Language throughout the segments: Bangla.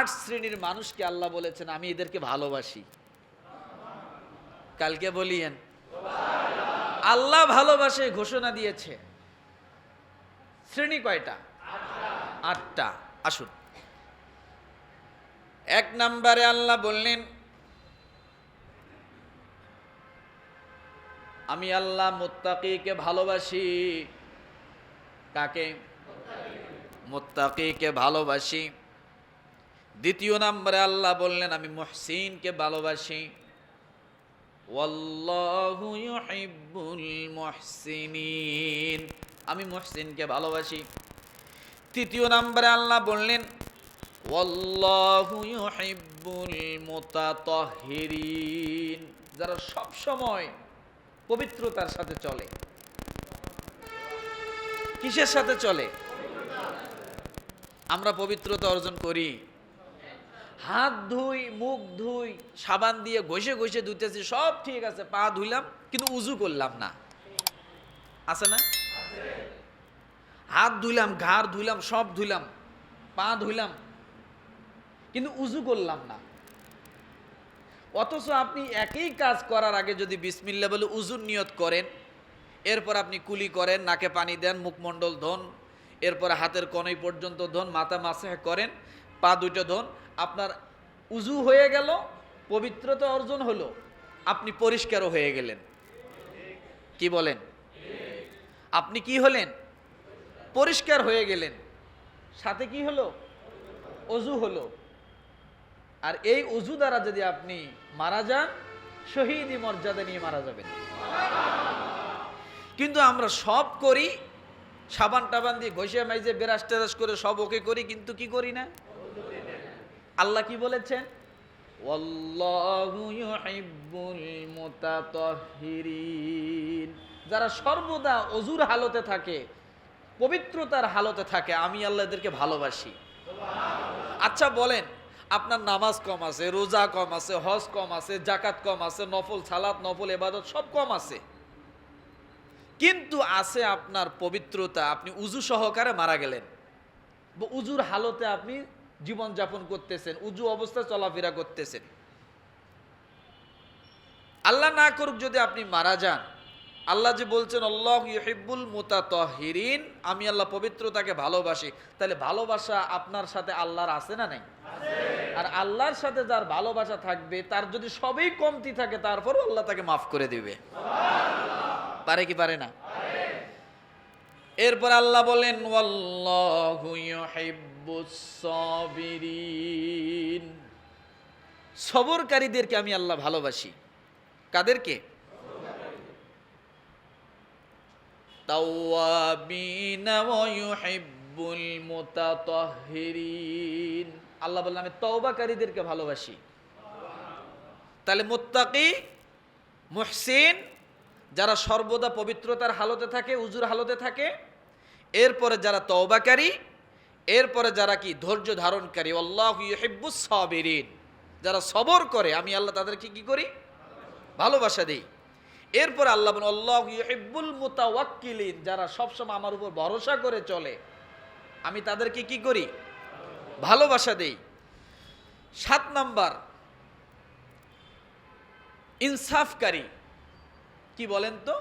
আট শ্রেণির মানুষকে আল্লাহ বলেছেন, আমি এদেরকে ভালোবাসি। কালকে বলিয়েন, আল্লাহ ভালোবাসে ঘোষণা দিয়েছে। শ্রেণি কয়টা? আটটা। আসুন। এক নম্বরে আল্লাহ বললেন, আমি আল্লাহ মুত্তাকিকে ভালোবাসি। কাকে? মুত্তাকিকে ভালোবাসি। দ্বিতীয় নম্বরে আল্লাহ বললেন, আমি মহসিনকে ভালোবাসি। মুহসিনিন। আমি মহসিনকে ভালোবাসি। তৃতীয় নম্বরে আল্লাহ বললেন মুতাতাহহিরিন যারা সব সময় পবিত্রতার সাথে চলে। কিসের সাথে চলে? আমরা পবিত্রতা অর্জন করি। হাত ধুই, মুখ ধুই, সাবান দিয়ে ঘষে ঘষে ধুইতেছি, সব ঠিক আছে, পা ধুইলাম, কিন্তু উজু করলাম না। আছে না? হাত ধুইলাম, ঘাড় ধুইলাম, সব ধুইলাম, পা ধুইলাম, কিন্তু উজু করলাম না। অথচ আপনি একই কাজ করার আগে যদি বিসমিল্লা বলে উজুর নিয়ত করেন, এরপর আপনি কুলি করেন, নাকে পানি দেন, মুখমণ্ডল ধন, এরপর হাতের কনই পর্যন্ত ধন, মাথা মাসে করেন পা দুটো ধন, আপনার উজু হয়ে গেল, পবিত্রতা অর্জন হলো, আপনি পরিষ্কারও হয়ে গেলেন। কি বলেন? আপনি কি হলেন? পরিষ্কার হয়ে গেলেন। সাথে কি হলো? অজু হলো। আর এই অজু দ্বারা যদি আপনি মারা যান শহীদি মর্যাদা নিয়ে মারা যাবেন। কিন্তু আমরা সব করি সাবান টাবান দিয়ে ঘষে মাইজে বেরাস টেরাস করে সব ওকে করি, কিন্তু কি করি না? আল্লাহ কি বলেছেন? যারা সর্বদা অজুর হালতে থাকে, পবিত্রতার হালতে থাকে, আমি আল্লাহ এদেরকে ভালোবাসি। আচ্ছা বলেন, আপনার নামাজ কম আছে, রোজা কম আছে, হজ কম আছে জাকাত কম আছে, নফল সালাত, নফল এবাদত সব কম আছে। কিন্তু আছে আপনার পবিত্রতা, আপনি উজু সহকারে মারা গেলেন। উজুর হালতে আপনি জীবন যাপন করতেছেন উজু অবস্থায় চলাফেরা করতেছেন। আল্লাহ না করুক যদি আপনি মারা যান, আল্লাহ যে বলছেন, আল্লাহ ইহিব্বুল মুতাতহিরিন আমি আল্লাহ পবিত্রতাকে ভালোবাসি। তাহলে ভালোবাসা আপনার সাথে আল্লাহর আছে না নাই? আর আল্লাহর সাথে যার ভালোবাসা থাকবে, তার যদি সবই কমতি থাকে, তারপরও আল্লাহ তাকে মাফ করে দিবে। পারে কি পারে না? এরপর আল্লাহ বলেন সবরকারীদেরকে আমি আল্লাহ ভালোবাসি। কাদেরকে? আল্লাহ বললেন আমি তওবাকারীদেরকে ভালোবাসি। তাহলে মুত্তাকি, মুহসিন, যারা সর্বদা পবিত্রতার হালতে থাকে, উজুর হালতে থাকে এরপরে যারা তওবাকারী, এরপরে যারা কি ধৈর্য ধারণকারী, আল্লাহ ইউহিব্বুস সাবিরিন। যারা সবর করে, আমি আল্লাহ তাদেরকে কি করি? ভালোবাসা দিই। এরপর আল্লাহ বলেন, আল্লাহ ইউহিব্বুল মুতাওয়াক্কিলিন, যারা সবসময় আমার উপর ভরসা করে চলে, আমি তাদেরকে কি করি? ভালোবাসা দেই। সাত নাম্বার, ইনসাফকারী। কি বলেন তো?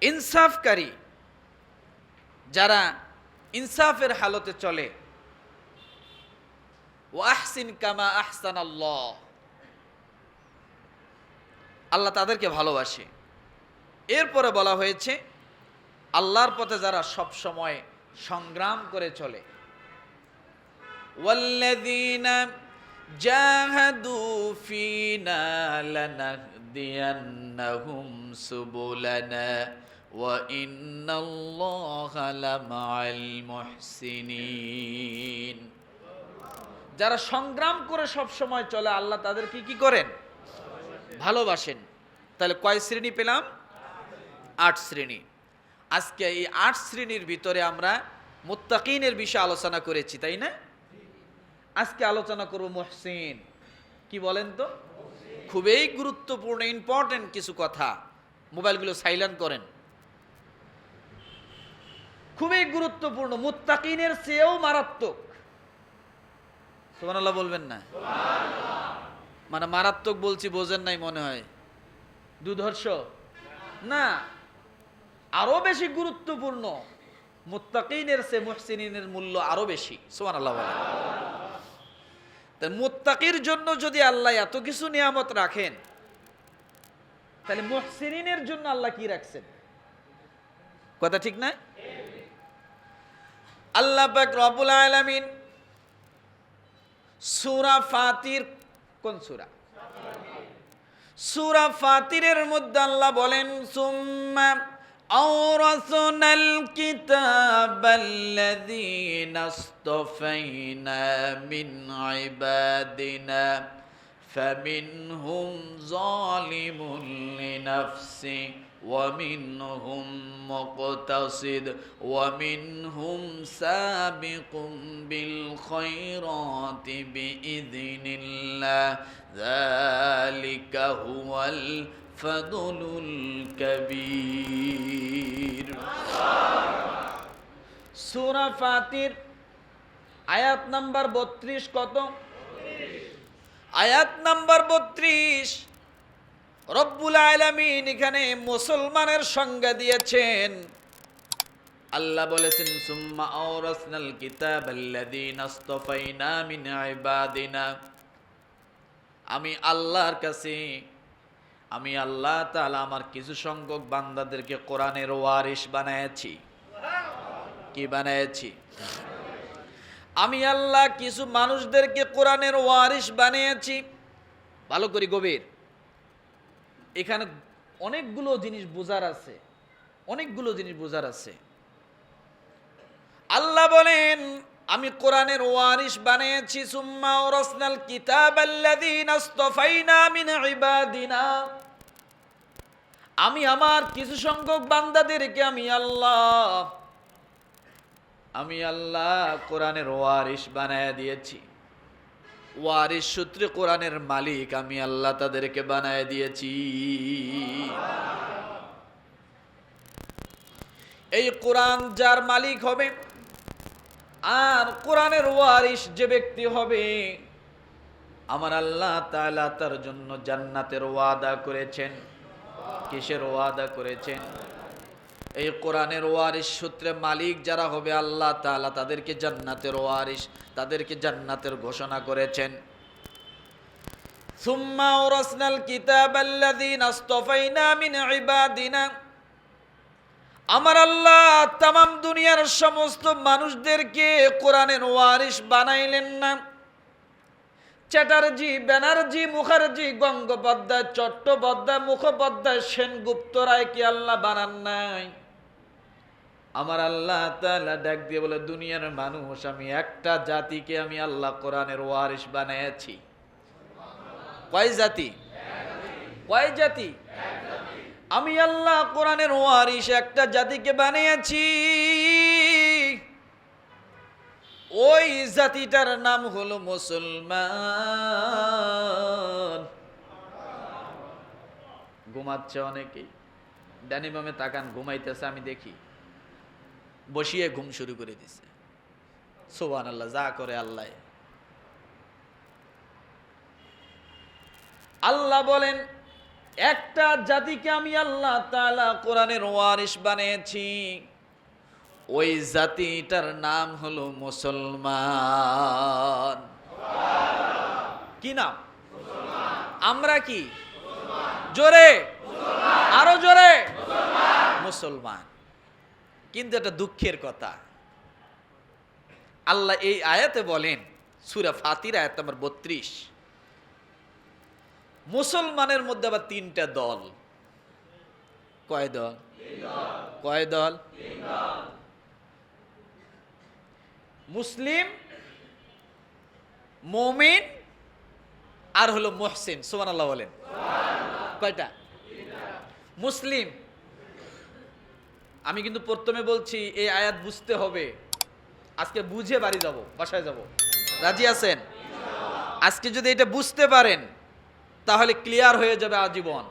ইনসাফকারী। যারা ইনসাফের হালতে চলে ও আহসিন কামা আহসান আল্লাহ আল্লাহ তাদেরকে ভালোবাসে এরপরে বলা হয়েছে আল্লাহর পথে যারা সব সময় সংগ্রাম করে চলে والذين جاهدوا فينا لنهدينهم سبلنا وإن الله لمع المحسنين যারা সংগ্রাম করে সব সময় চলে আল্লাহ তাদেরকে কি করেন ভালোবাসেন তাহলে কয় শ্রেণী পেলাম আট শ্রেণী আজকে এই আট শ্রেণীর ভিতরে আমরা মুত্তাকিনের বিষয়ে আলোচনা করেছি তাই না আজকে আলোচনা করব মহসিন কি বলেন তো খুবই গুরুত্বপূর্ণ ইম্পর্টেন্ট কিছু কথা মোবাইলগুলো সাইলেন্ট করেন খুবই গুরুত্বপূর্ণ মুত্তাকিনের চেয়েও মারাত্মক। সুবহানাল্লাহ বলবেন না? মানে মারাত্মক বলছি বোঝেন নাই মনে হয়। দুধর্ষ? না। আরও বেশি গুরুত্বপূর্ণ মুত্তাকিনের সে মুহসিনের মূল্য আরও বেশি। বলেন। তাই মুত্তাকির জন্য যদি আল্লাহ এত কিছু নিয়ামত রাখেন তাহলে মুহসিনের জন্য আল্লাহ কি রাখছেন? কথা ঠিক না আল্লাহ পাক রব্বুল আলামিন সূরা ফাতির কোন সূরা সূরা ফাতিরের মধ্যে আল্লাহ বলেন সুম্মা أورثنا الكتاب الذين اصطفينا من عبادنا فمنهم ظالم لنفسه ومنهم مقتصد ومنهم سابق بالخيرات بإذن الله ذلك هو الفضل الكبير سورة فاتر আয়াত নাম্বার বত্রিশ কত আয়াত নাম্বার বত্রিশ রব্বুল আলামিন এখানে মুসলমানের সংজ্ঞা দিয়েছেন। আল্লাহ বলেছেন, সুম্মা আওরাসনাল কিতাব আল্লাযীনা আসতাফাইনা মিন ইবাদিনা। আমি আল্লাহর কাছে, আমি আল্লাহ তাআলা আমার কিছু সংখ্যক বান্দাদেরকে কোরআনের ওয়ারিশ বানাইছি কি বানাইছি আমি আল্লাহ কিছু মানুষদেরকে কোরআনের ওয়ারিশ বানিয়েছি ভালো করি, গভীর। এখানে অনেকগুলো জিনিস বোঝার আছে। অনেকগুলো জিনিস বোঝার আছে। আল্লাহ বলেন, আমি কোরআনের ওয়ারিশ বানিয়েছি, সুম্মা ওরাসনাল কিতাব আল্লাযীনা মিন ইবাদিনা। আমি আমার কিছু সংখ্যক বান্দাদেরকে, আমি আল্লাহ আমি আল্লাহ কোরআনের ওয়ারিশ বানায় দিয়েছি। ওয়ারিশ সূত্রে কোরআনের মালিক, আমি আল্লাহ তাদেরকে বানায় দিয়েছি। এই কোরআন যার মালিক হবে, আর কোরআনের ওয়ারিশ যে ব্যক্তি হবে, আমার আল্লাহ তার জন্য জান্নাতের ওয়াদা করেছেন। কিসের ওয়াদা করেছেন? এই কোরআনের ওয়ারিশ সূত্রে মালিক যারা হবে আল্লাহ তাআলা তাদেরকে জান্নাতের ওয়ারিশ তাদেরকে জান্নাতের ঘোষণা করেছেন ثم أورثنا الكتاب الذين اصطفينا من عبادنا আমার আল্লাহ তাম দুনিয়ার সমস্ত মানুষদেরকে কোরআনের ওয়ারিশ বানাইলেন না চ্যাটার্জি ব্যানার্জি মুখার্জি গঙ্গোপাধ্যায় চট্টোপাধ্যায় মুখোপাধ্যায় সেনগুপ্ত রায় কি আল্লাহ বানান নাই আমার আল্লাহ তাআলা ডাক দিয়ে বলে, দুনিয়ার মানুষ, আমি একটা জাতিকে আমি আল্লাহ কোরআনের ওয়ারিশ বানিয়েছি কয় জাতি? কয় জাতি? আমি আল্লাহ কোরআনের ওয়ারিশ একটা জাতিকে বানিয়েছি। ওই জাতিটার নাম হলো মুসলমান। ঘুমাচ্ছে অনেকেই। ডানিবামে তাকান, ঘুমাইতেছে, আমি দেখি। বসিয়ে ঘুম শুরু করে দিছে। সোবান আল্লাহ যা করে আল্লাহ। আল্লাহ বলেন, একটা জাতিকে আমি আল্লাহ তাআলা কোরআনের ওয়ারিশ বানিয়েছি। ওই জাতিটার নাম হলো মুসলমান। কি নাম? আমরা কি? জোরে? আরও জোরে? মুসলমান। কিন্তু এটা দুঃখের কথা। আল্লাহ এই আয়াতে বলেন, সুরা ফাতির আয়াত নম্বর বত্রিশ, মুসলমানের মধ্যে আবার তিনটা দল। কয় দল? কয় দল? মুসলিম, মমিন আর হলো মোহসিন। সুমান আল্লাহ বলেন। কয়টা? মুসলিম। আমি কিন্তু প্রথমে বলছি, এই আয়াত বুঝতে হবে। আজকে বুঝে বাড়ি যাব, বাসায় যাব। রাজি আছেন? আজকে যদি এটা বুঝতে পারেন, তাহলে ক্লিয়ার হয়ে যাবে আজীবন।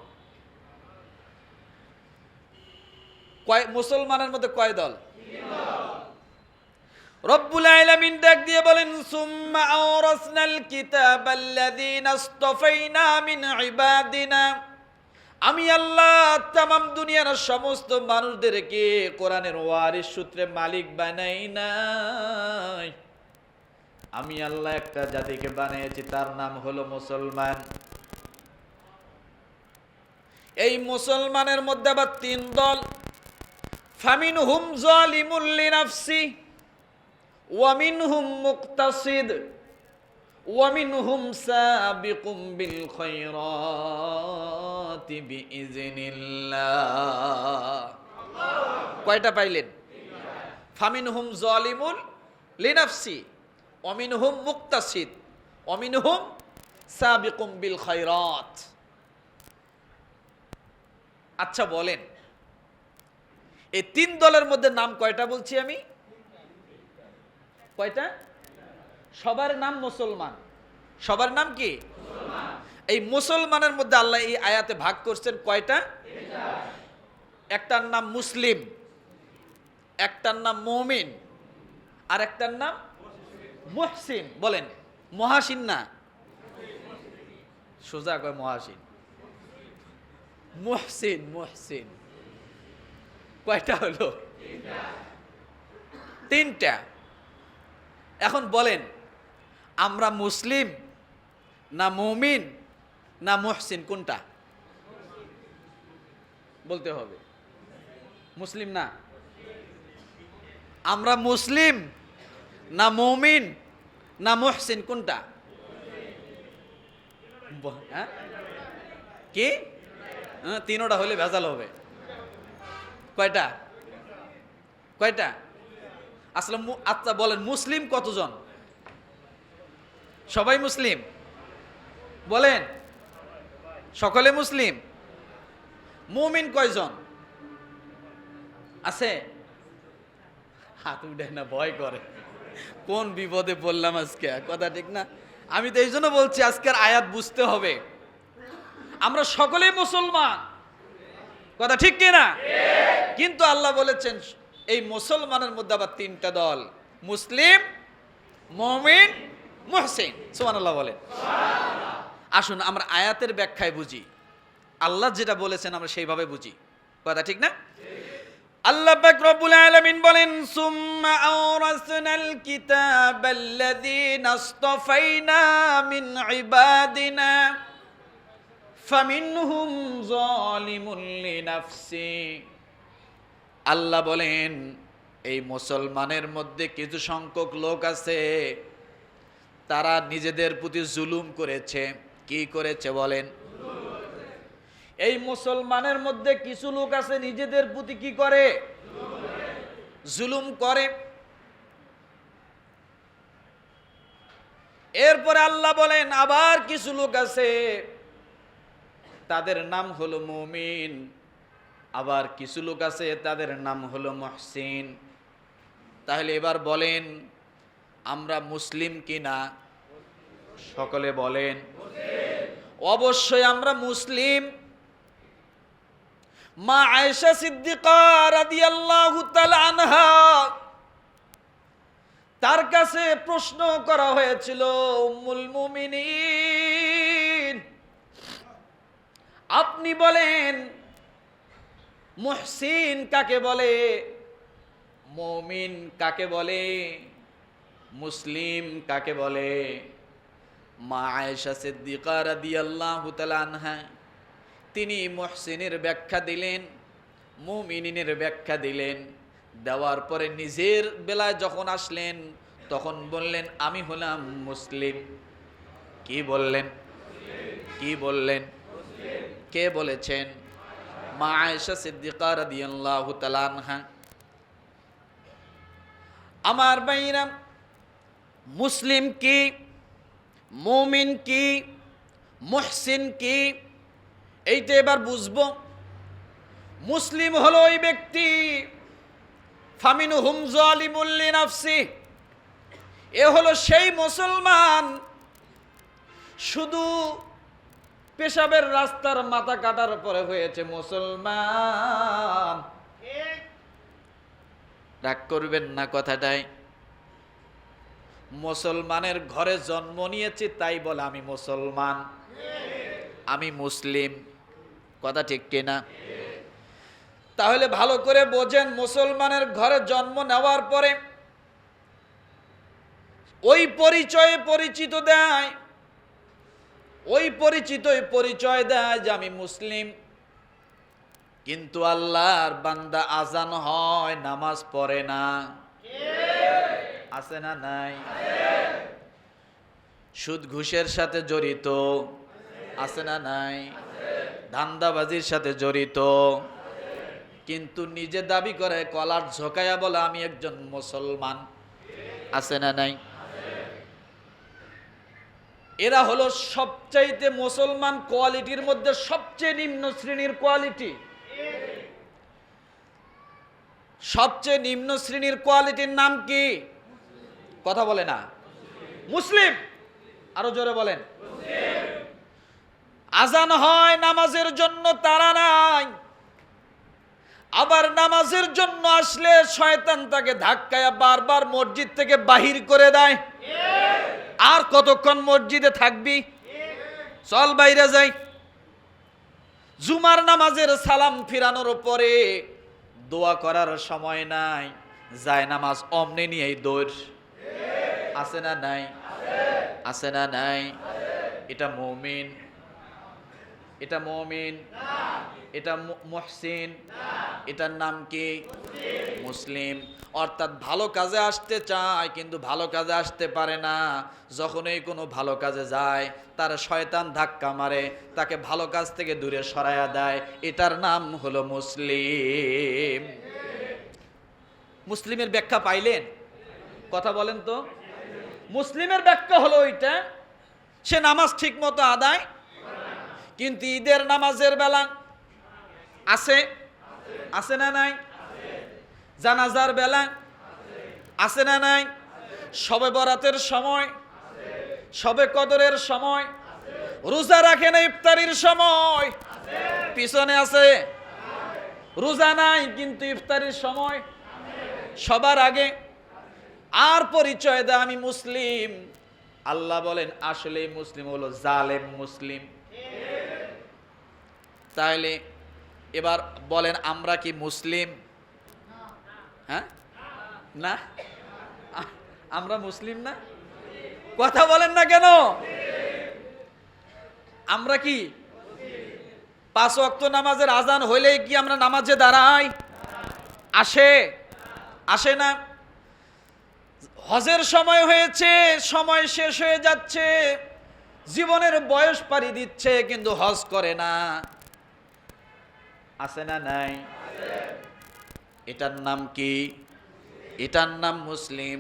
কয়, মুসলমানের মধ্যে কয় দল? রব্বুল আলামিন ডাক দিয়ে বলেন, সুম্মা আওরাসনাল কিতাবাল্লাযীনা ইসতাফাইনা মিন ইবাদিনা। আমি আল্লাহ তামাম দুনিয়ার সমস্ত মানুষদেরকে কোরআনের ওয়ারিস সূত্রে মালিক বানাই নাই। আমি আল্লাহ একটা জাতিকে বানিয়েছি, তার নাম হলো মুসলমান। এই মুসলমানের মধ্যে আবার তিন দল। ফামিন হুম জালিমুল্লি নাফসি ওয়ামিনহুম মুক্তাসিদ। ওয়ামিনহুম সাবিকুম বিল খায়রাতি বিইজনিল্লাহ কয়টা পাইলেন? ফামিনহুম জালিমুল লিনাফসি ওয়ামিনহুম মুক্তাসিদ ওয়ামিনহুম সাবিকুম বিল খায়রাত আচ্ছা বলেন, এই তিন দলের মধ্যে নাম কয়টা বলছি আমি? কয়টা? সবার নাম মুসলমান। সবার নাম কি? এই মুসলমানের মধ্যে আল্লাহ এই আয়াতে ভাগ করছেন কয়টা? একটার নাম মুসলিম একটার নাম মমিন আর একটার নাম মুহসিন। বলেন মহাসিন না? সোজা কয় মহাসিন। মুহসিন মুহসিন। কয়টা হলো? তিনটা। এখন বলেন আমরা মুসলিম না মুমিন না মুহসিন কোনটা? বলতে হবে। মুসলিম না? আমরা মুসলিম না মুমিন না মুহসিন কোনটা? হ্যাঁ? কি? হ্যাঁ, তিনোটা হলে ভেজাল হবে। কয়টা? কয়টা? আসলে আচ্ছা বলেন মুসলিম কতজন? সবাই মুসলিম? বলেন, সকলে মুসলিম? মুমিন কয়জন? আছে? হাত উঠে না, ভয় করে। কোন বিপদে পড়লাম আজকে? কথা ঠিক না? আমি তো এই জন্য বলছি, আজকের আয়াত বুঝতে হবে। আমরা সকলেই মুসলমান। কথা ঠিক কিনা কিন্তু আল্লাহ বলেছেন, এই মুসলমানের মধ্যে আবার তিনটা দল। মুসলিম, মমিন মুহসিন সুমান আল্লাহ বলেন আসুন আমরা আয়াতের ব্যাখ্যায় বুঝি। আল্লাহ যেটা বলেছেন আমরা সেইভাবে বুঝি। কথা ঠিক না? আল্লাহ পাক রব্বুল আলামিন বলেন সুম্মা আওরাসনাল কিতাবাল্লাযীনা ইসতাফাইনা মিন ইবাদিনা ফামিনহুম যালিমুন লিনাফসি। আল্লাহ বলেন এই মুসলমানের মধ্যে কিছু সংখ্যক লোক আছে তারা নিজেদের প্রতি জুলুম করেছে। কি করেছে বলেন? এই মুসলমানের মধ্যে কিছু লোক আছে, নিজেদের প্রতি কি করে? জুলুম করে। এরপরে আল্লাহ বলেন, আবার কিছু লোক আছে, তাদের নাম হলো মুমিন। আবার কিছু লোক আছে, তাদের নাম হলো মহসিন। তাহলে এবার বলেন আমরা মুসলিম কিনা? সকলে বলেন। অবশ্যই আমরা মুসলিম। মা আয়েশা সিদ্দিকা রাদিয়াল্লাহু তাআলা আনহা তার কাছে প্রশ্ন করা হয়েছিল উম্মুল মুমিনিন আপনি বলেন মুহসিন কাকে বলে? মমিন কাকে বলে? মুসলিম কাকে বলে? মা আয়েশা সিদ্দিকা রাদিয়াল্লাহু তাআলা আনহা। তিনি মুহসিনের ব্যাখ্যা দিলেন, মুমিনিনের ব্যাখ্যা দিলেন। দেওয়ার পরে নিজের বেলায় যখন আসলেন, তখন বললেন, আমি হলাম মুসলিম। কি বললেন? কি বললেন? কে বলেছেন? মা আয়েশা সিদ্দিকা রাদিয়াল্লাহু তাআলা আনহা। আমার বাইরা মুসলিম কি মুমিন কি মুহসিন কি এইটা এবার বুঝব। মুসলিম হলো ওই ব্যক্তি ফামিনু হুম জালিমুল্লি নাফসি। এ হলো সেই মুসলমান শুধু পেশাবের রাস্তার মাথা কাটার পরে হয়েছে মুসলমান। রাগ করবেন না কথাটাই। মুসলমানের ঘরে জন্ম নিয়েছি তাই বলে আমি মুসলমান। আমি মুসলিম। কথা ঠিক কিনা? তাহলে ভালো করে বোঝেন, মুসলমানের ঘরে জন্ম নেওয়ার পরে ওই পরিচয়ে পরিচিত দেয়, ওই পরিচিতই পরিচয় দেয় যে আমি মুসলিম। কিন্তু আল্লাহর বান্দা আজান হয়, নামাজ পড়ে না। আছে না নাই? সুদ ঘুষের সাথে জড়িত আছে না নাই? ধান্দাবাজির সাথে জড়িত কিন্তু নিজে দাবি করে কলার ঝোকায়া বলে আমি একজন মুসলমান আছে না নাই? এরা হলো সবচাইতে মুসলমান কোয়ালিটির মধ্যে সবচেয়ে নিম্ন শ্রেণির কোয়ালিটি। সবচেয়ে নিম্ন শ্রেণির কোয়ালিটির নাম কি? কথা বলে না। মুসলিম, আরও জোরে বলেন। আজান হয় নামাজের জন্য, তারা নাই। আবার নামাজের জন্য আসলে শয়তান তাকে ধাক্কায় বারবার মসজিদ থেকে বাহির করে দেয়। আর কতক্ষণ মসজিদে থাকবি? চল বাইরে যাই। জুমার নামাজের সালাম ফিরানোর পরে দোয়া করার সময় নাই। যায় নামাজ অমনে নিয়েই দৌড়। আছে না নাই? আছে না নাই? এটা মমিন। এটা মমিন। এটা মুহসিন। এটার নাম কি? মুসলিম। অর্থাৎ ভালো কাজে আসতে চায়, কিন্তু ভালো কাজে আসতে পারে না। যখনই কোনো ভালো কাজে যায়, তার শয়তান ধাক্কা মারে, তাকে ভালো কাজ থেকে দূরে সরাইয়া দেয়। এটার নাম হলো মুসলিম। মুসলিমের ব্যাখ্যা পাইলেন? কথা বলেন তো। মুসলিমের ব্যাখ্যা হলো ওইটা, সে নামাজ ঠিক মতো আদায়, কিন্তু ঈদের নামাজের বেলা আছে আছে না নাই? জানাজার বেলা আছে না নাই? সবে বরাতের সময় সবে কদরের সময়, রোজা রাখে না ইফতারির সময়? পিছনে আছে, রোজা নাই, কিন্তু ইফতারির সময় সবার আগে আর পরিচয় দেয় আমি মুসলিম। আল্লাহ বলেন আসলে মুসলিম হলো জালেম মুসলিম। তাহলে এবার বলেন, আমরা কি মুসলিম? হ্যাঁ? না? আমরা মুসলিম না? কথা বলেন না কেন? আমরা কি? পাঁচ ওয়াক্ত নামাজের আজান হইলেই কি আমরা নামাজে দাঁড়াই? আসে? আসে না? হজের সময় হয়েছে, সময় শেষ হয়ে যাচ্ছে, জীবনের বয়স পাড়ি দিচ্ছে, কিন্তু হজ করে না। আছে না নাই? এটার নাম কি? এটার নাম মুসলিম।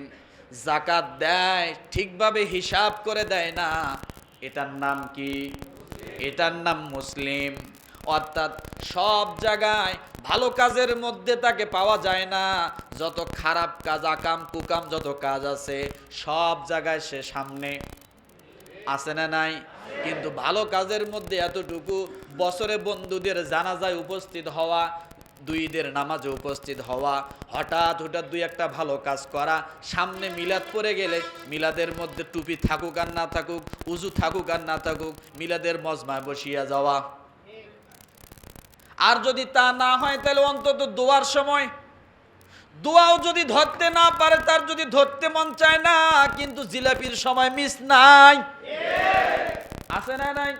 জাকাত দেয়, ঠিকভাবে হিসাব করে দেয় না। এটার নাম কি? এটার নাম মুসলিম। অর্থাৎ সব জায়গায় ভালো কাজের মধ্যে তাকে পাওয়া যায় না। যত খারাপ কাজ আকাম কুকাম যত কাজ আছে, সব জায়গায় সে সামনে আছে না নাই? কিন্তু ভালো কাজের মধ্যে এতটুকু বছরে বন্ধুদের জানাজায় উপস্থিত হওয়া দুই ঈদের নামাজে উপস্থিত হওয়া, হঠাৎ হঠাৎ দুই একটা ভালো কাজ করা, সামনে মিলাদ পড়ে গেলে মিলাদের মধ্যে টুপি থাকুক আর না থাকুক, উজু থাকুক আর না থাকুক, মিলাদের মজমায় বসিয়া যাওয়া। আর যদি তা না হয়, তাহলে অন্তত দোয়ার সময়। দোয়াও যদি ধরতে না পারে, তার যদি ধরতে মন চায় না, কিন্তু জিলাপির সময় মিস নাই। আছে না নাই?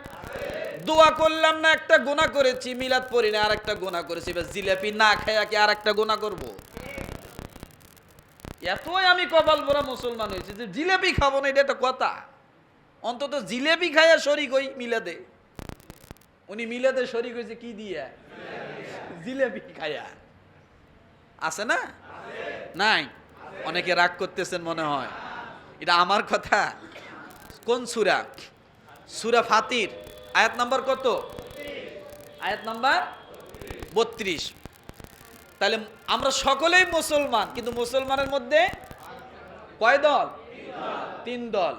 দোয়া করলাম না, একটা গোনা করেছি, মিলাদ পড়ি না আর একটা গোনা করেছি। এবার জিলাপি না খাইয়া কি আর একটা গোনা করব? এতই আমি কপাল ভরা মুসলমান হয়েছি যে জিলাপি খাব না, এটা একটা কথা। অন্তত জিলেপি খাইয়া শরিক হই মিলাদে। উনি মিলাদে শরিক হয়েছে, কি দিয়া? জিলেপি খাইয়া। আছে না? নাই? অনেকে রাগ করতেছেন মনে হয়। এটা আমার কথা। কোন সুরা? সুরা ফাতির। আয়াত নাম্বার কত? আয়াত নাম্বার বত্রিশ। তাহলে আমরা সকলেই মুসলমান, কিন্তু মুসলমানের মধ্যে কয় দল? তিন দল।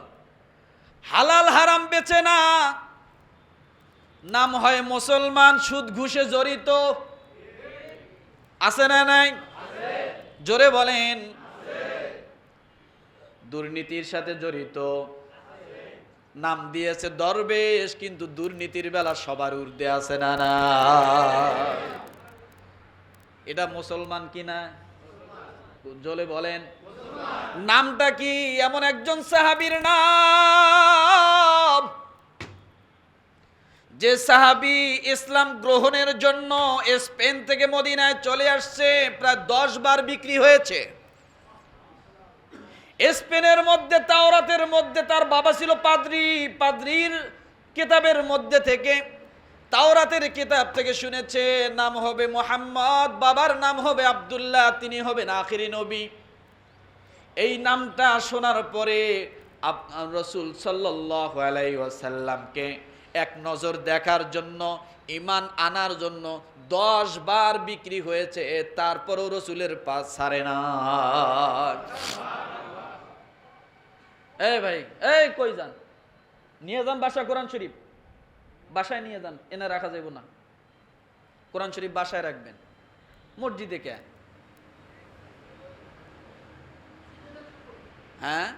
হালাল হারাম বেচে না। নাম হয় মুসলমান, সুদ ঘুষে জড়িত। আছে না নাই? জোরে বলেন। দুর্নীতির সাথে জড়িত। নাম দিয়েছে দরবেশ, কিন্তু দুর্নীতির বেলা সবার ঊর্ধ্বে আছে না না। এটা মুসলমান কিনা? জলে বলেন। নামটা কি এমন একজন সাহাবীর নাম? যে সাহাবি ইসলাম গ্রহণের জন্য স্পেন থেকে মদিনায় চলে আসছে, প্রায় দশ বার বিক্রি হয়েছে। স্পেনের মধ্যে, তাওরাতের মধ্যে তার বাবা ছিল পাদ্রি। পাদ্রির কিতাবের মধ্যে থেকে, তাওরাতের কিতাব থেকে শুনেছে, নাম হবে মোহাম্মদ, বাবার নাম হবে আবদুল্লাহ, তিনি হবেন আখিরি নবী। এই নামটা শোনার পরে রসুল সাল্লাহ আলাইসাল্লামকে এক নজর দেখার জন্য, ইমান আনার জন্য দশ বার বিক্রি হয়েছে, তারপরও রসুলের পাশ ছাড়ে না। এই ভাই, এই কই যান? নিয়ে যান বাসা কোরআন শরীফ। বাসায় নিয়ে যান, এনে রাখা যাইব না। কোরআন শরীফ বাসায় রাখবেন। মসজিদে কে? হ্যাঁ?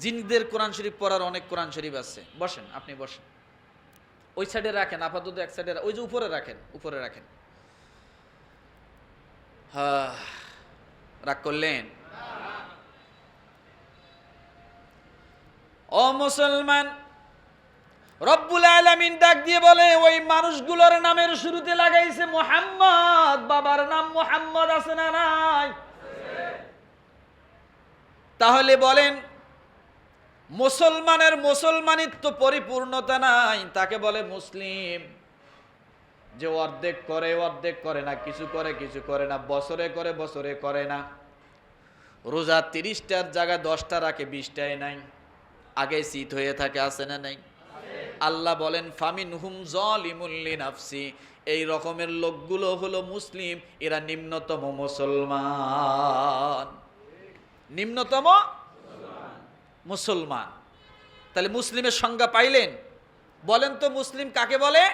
জিনদের কোরআন শরীফ পড়ার অনেক কোরআন শরীফ আছে। বসেন, আপনি বসেন। ওই সাইডে রাখেন, আপাতত এক সাইডে ওই যে উপরে রাখেন উপরে রাখেন। রাগ করলেন? ও মুসলমান, রব্বুল আলামিন ডাক দিয়ে বলে, ওই মানুষগুলোর নামের শুরুতে লাগাইছে মোহাম্মদ। বাবার নাম মোহাম্মদ আছে না নাই? তাহলে বলেন মুসলমানের মুসলমানিত্ব পরিপূর্ণতা নাই, তাকে বলে মুসলিম। যে অর্ধেক করে অর্ধেক করে না, কিছু করে কিছু করে না, বছরে করে বছরে করে না। রোজা তিরিশটার জায়গায় দশটা রাখে বিশটায় নাই। আগে শীত হয়ে থাকে, আছে না নাই? আল্লাহ বলেন ফামিন হুম জলিমুল্লি নাফসি এই রকমের লোকগুলো হলো মুসলিম, এরা নিম্নতম মুসলমান। নিম্নতম মুসলমান। তাহলে মুসলিমের সংজ্ঞা পাইলেন। বলেন তো মুসলিম কাকে বলে?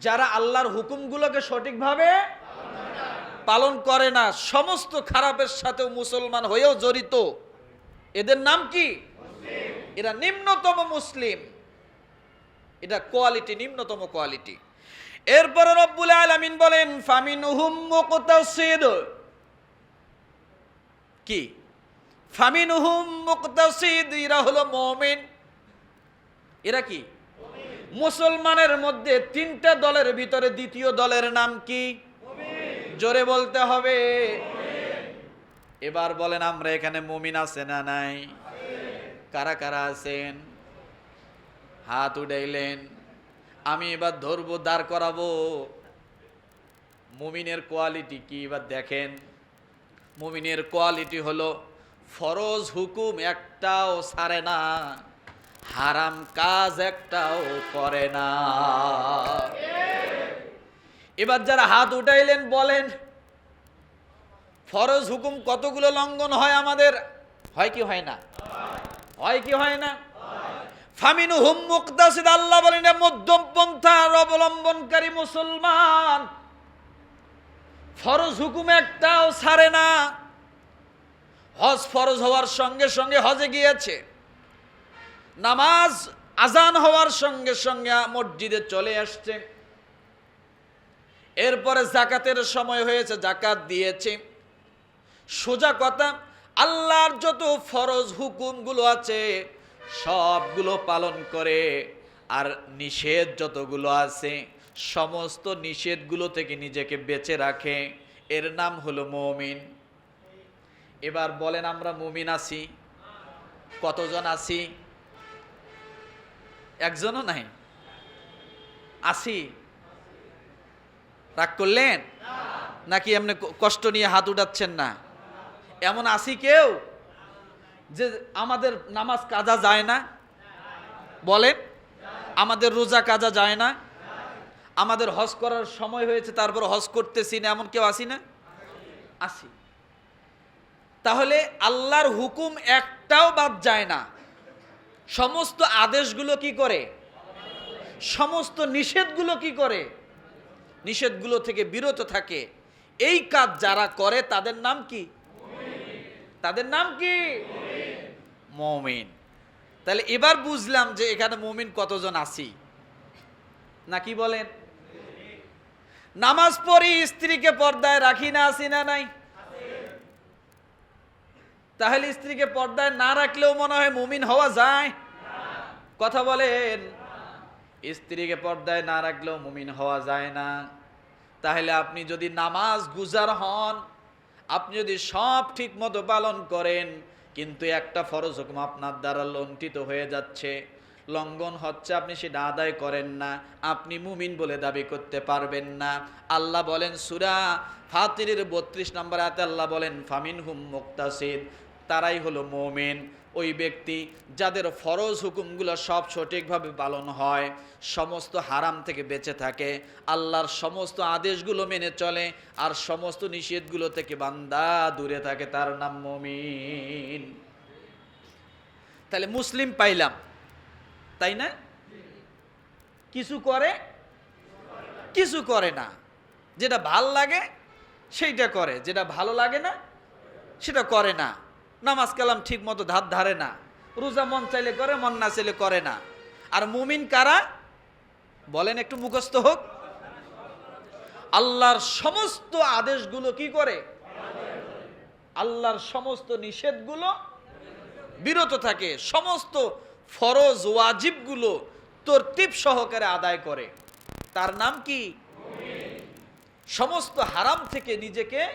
যারা আল্লাহর হুকুমগুলোকে সঠিকভাবে পালন করে না সমস্ত খারাপের সাথেও মুসলমান হয়েও জড়িত। এদের নাম কি? এরা নিম্নতম মুসলিম। এটা কোয়ালিটি নিম্নতম কোয়ালিটি। এরপরে রব্বুল আলামিন বলেন ফামিনুহুম মুকতাসিদ। কি? ফামিনুহুম মুকতাসিদ এরা হলো মুমিন। এরা কি? মুসলমানের মধ্যে তিনটা দলের ভিতরে দ্বিতীয় দলের নাম কি? জোরে বলতে হবে। এবার বলেন আমরা এখানে মুমিন আছে না নাই? কারা কারা আছেন? হাত উঠাইলেন। আমি এবার ধরবো দাঁড় করাবো। মুমিনের কোয়ালিটি কি? এবার দেখেন। মুমিনের কোয়ালিটি হলো ফরজ হুকুম একটাও ছাড়ে না, হারাম কাজ একটাও করে না। এবার যারা হাত উঠাইলেন, বলেন, ফরজ হুকুম কতগুলো লঙ্ঘন হয় আমাদের? হয় কি হয় না? হয় কি হয় না? ফামিনু হুম মুক্তাসিদ, আল্লাহ বলেন মধ্যম পন্থার অবলম্বনকারী মুসলমান। ফরজ হুকুম একটাও ছাড়ে না। হজ ফরজ হওয়ার সঙ্গে সঙ্গে হজে গিয়েছে। নামাজ আজান হওয়ার সঙ্গে সঙ্গে মসজিদে চলে আসছে। এরপরে জাকাতের সময় হয়েছে, জাকাত দিয়েছে। সোজা কথা, আল্লাহর যত ফরজ হুকুমগুলো আছে, সবগুলো পালন করে, আর নিষেধ যতগুলো আছে, সমস্ত নিষেধগুলো থেকে নিজেকে বেঁচে রাখে। এর নাম হলো মমিন। এবার বলেন আমরা মুমিন আছি, কতজন আছি? একজনও নাই। আছি? রাগ করলেন? নাকি এমনি কষ্ট নিয়ে হাত উঠাচ্ছেন না? এমন আছি কেউ যে আমাদের নামাজ কাজা যায় না? বলেন, আমাদের রোজা কাজা যায় না? আমাদের হজ করার সময় হয়েছে, তারপর হজ করতেছি না, এমন কেউ আসি না? আসি তাহলে আল্লাহর হুকুম একটাও বাদ যায় না। সমস্ত আদেশগুলো কি করে? সমস্ত নিষেধগুলো কি করে? নিষেধগুলো থেকে বিরত থাকে। এই কাজ যারা করে তাদের নাম কি? তাদের নাম কি? মমিন। তাহলে এবার বুঝলাম যে এখানে মমিন কতজন আছি। না কি বলেন? নামাজ পড়ি, স্ত্রীকে পর্দায় রাখি না, আসি না, নাই। তাহলে স্ত্রীকে পর্দায় না রাখলেও মনে হয় মুমিন হওয়া যায়। কথা বলেন, স্ত্রীকে পর্দায় না রাখলেও মুমিন হওয়া যায় না। তাহলে আপনি যদি নামাজ গুজার হন, আপনি যদি সব ঠিক মতো পালন করেন, কিন্তু একটা ফরজ হুকুম আপনার দ্বারা লঙ্ঘিত হয়ে যাচ্ছে। লঙ্ঘন হচ্ছে আপনি সেটা আদায় করেন না, আপনি মুমিন বলে দাবি করতে পারবেন না। আল্লাহ বলেন, সুরা ফাতিরের বত্রিশ নম্বর আয়াতে আল্লাহ বলেন ফামিন হুম মুক্তাসিদ তারাই হলো মোমেন। ওই ব্যক্তি যাদের ফরজ হুকুমগুলো সব সঠিকভাবে পালন হয়, সমস্ত হারাম থেকে বেঁচে থাকে, আল্লাহর সমস্ত আদেশগুলো মেনে চলে আর সমস্ত নিষেধগুলো থেকে বান্দা দূরে থাকে, তার নাম মমিন। তাহলে মুসলিম পাইলাম, তাই না? কিছু করে কিছু করে না। যেটা ভালো লাগে, সেইটা করে। যেটা ভালো লাগে না, সেটা করে না। নামাজ কালাম ঠিক মতো ধার ধারে না। রোজা মন চাইলে করে, মন না চাইলে করে না। আর মুমিন কারা? বলেন একটু মুখস্থ হোক। আল্লাহর সমস্ত আদেশগুলো কি করে? আল্লাহর সমস্ত নিষেধগুলো বিরত থাকে। সমস্ত ফরজ ওয়াজিবগুলো তরতিব সহকারে আদায় করে। তার নাম কি? সমস্ত হারাম থেকে নিজেকে